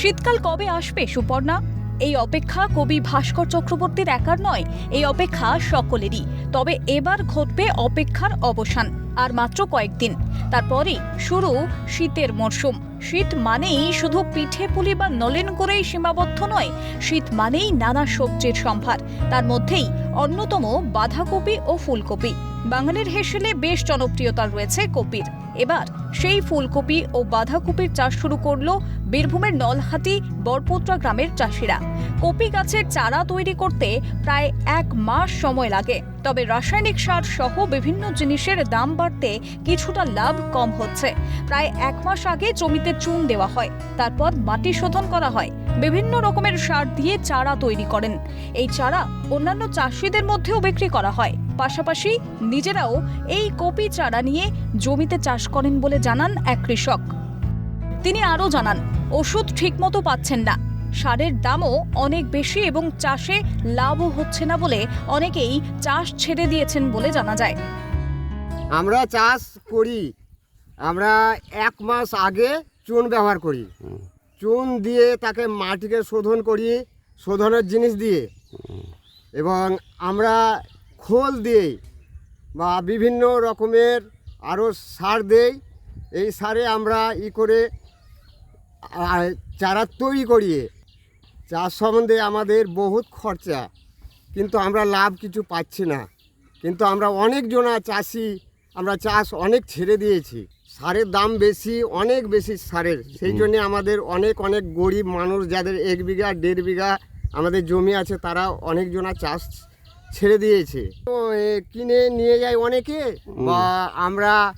শীতকাল কবে আসবে, সুপর্ণা? এই অপেক্ষা কবি ভাস্কর চক্রবর্তীর একার নয়, এই অপেক্ষা সকলেরই। তবে এবার ঘটবে অপেক্ষার অবসান, আর মাত্র কয়েকদিন। তারপরেই শুরু শীতের মরশুম। শীত মানেই শুধু পিঠে পুলি বা নলেন করেই সীমাবদ্ধ নয়, শীত মানেই নানা সবজির সম্ভার। তার মধ্যেই অন্যতম বাঁধাকপি ও ফুলকপি। বাঙালির হেসেলে বেশ জনপ্রিয়তা রয়েছে কপির। এবার সেই ফুলকপি ও বাঁধাকপির চাষ শুরু করল বীরভূমের নলহাটি, বরপোত্রা গ্রামের চাষিরা। কপি গাছের চারা তৈরি করতে প্রায় এক মাস সময় লাগে। তবে রাসায়নিক সার সহ বিভিন্ন জিনিসের দাম বাড়তে কিছুটা লাভ কম হচ্ছে। প্রায় এক মাস আগে জমিতে চুন দেওয়া হয়, তারপর মাটি শোধন করা হয়। বিভিন্ন রকমের সার দিয়ে চারা তৈরি করেন। এই চারা অন্যান্য চাষিদের মধ্যেও বিক্রি করা হয়। পাশাপাশি নিজেরাও এই কপি চারা নিয়ে জমিতে চাষ করেন বলে জানান এক কৃষক। তিনি আরও জানান ওষুধ ঠিকমতো পাচ্ছেন না। সারের দামও অনেক বেশি এবং চাষে লাভও হচ্ছে না বলে অনেকেই চাষ ছেড়ে দিয়েছেন বলে জানা যায়। আমরা চাষ করি। আমরা এক মাস আগে চুন ব্যবহার করি। চুন দিয়ে তাকে মাটিকে শোধন করি শোধনের জিনিস দিয়ে। এবং আমরা খোল দিই বা বিভিন্ন রকমের আরও সার দেই। এই সারে আমরা ই করে চারা তৈরি করিয়ে চাষ সম্বন্ধে আমাদের বহুত খরচা কিন্তু আমরা লাভ কিছু পাচ্ছি না। কিন্তু আমরা অনেক জনা চাষি আমরা চাষ অনেক ছেড়ে দিয়েছি। সারের দাম বেশি অনেক বেশি সারের। সেই জন্যে আমাদের অনেক অনেক গরিব মানুষ যাদের এক বিঘা দেড় বিঘা আমাদের জমি আছে তারা অনেক জনা চাষ ছেড়ে দিয়েছে। তো, এ, কিনে নিয়ে যায় অনেকে বা আমরা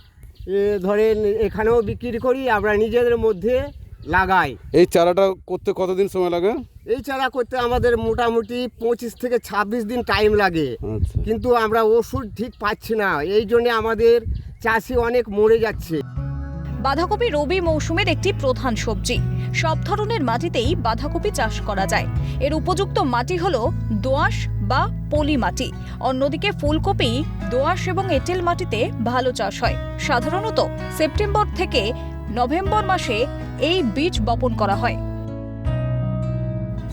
ধরেন এখানেও বিক্রি করি আমরা নিজেদের মধ্যে লাগাই। এই চারাটা করতে কতদিন সময় লাগে? এই চারা করতে আমাদের মোটামুটি পঁচিশ থেকে ছাব্বিশ দিন টাইম লাগে। আচ্ছা। কিন্তু আমরা ওষুধ ঠিক পাচ্ছি না এই জন্যে আমাদের চাষি অনেক মরে যাচ্ছে। বাঁধাকপি রবি মৌসুমের একটি প্রধান সবজি। সব ধরনের মাটিতেই বাঁধাকপি চাষ করা যায়। এর উপযুক্ত মাটি হলো দোআঁশ বা পলি মাটি। অন্যদিকে ফুলকপি, দোআঁশ এবং এঁটেল মাটিতে ভালো চাষ হয়। সাধারণত সেপ্টেম্বর থেকে নভেম্বর মাসে এই বীজ বপন করা হয়।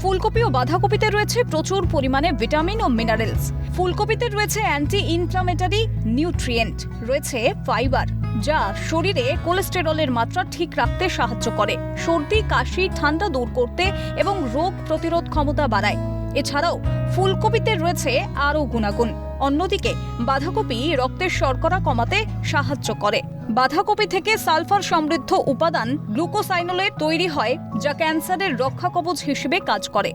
ফুলকপি ও বাঁধাকপিতে রয়েছে প্রচুর পরিমাণে ভিটামিন ও মিনারেলস। ফুলকপিতে রয়েছে অ্যান্টি ইনফ্লামেটরি নিউট্রিয়েন্ট, রয়েছে ফাইবার। যা শরীরে কোলেস্টেরলের মাত্রা ঠিক রাখতে সাহায্য করে, সর্দি, কাশি, ঠান্ডা দূর করতে এবং রোগ প্রতিরোধ ক্ষমতা বাড়ায়। এছাড়াও ফুলকপিতে রয়েছে আরও গুণাগুণ। অন্যদিকে বাঁধাকপি রক্তের শর্করা কমাতে সাহায্য করে। বাঁধাকপি থেকে সালফার সমৃদ্ধ উপাদান গ্লুকোসাইনোলে তৈরি হয়, যা ক্যান্সারের রক্ষা কবচ হিসেবে কাজ করে।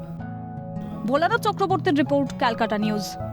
ভোলানাথ চক্রবর্তীর রিপোর্ট, ক্যালকাটা নিউজ।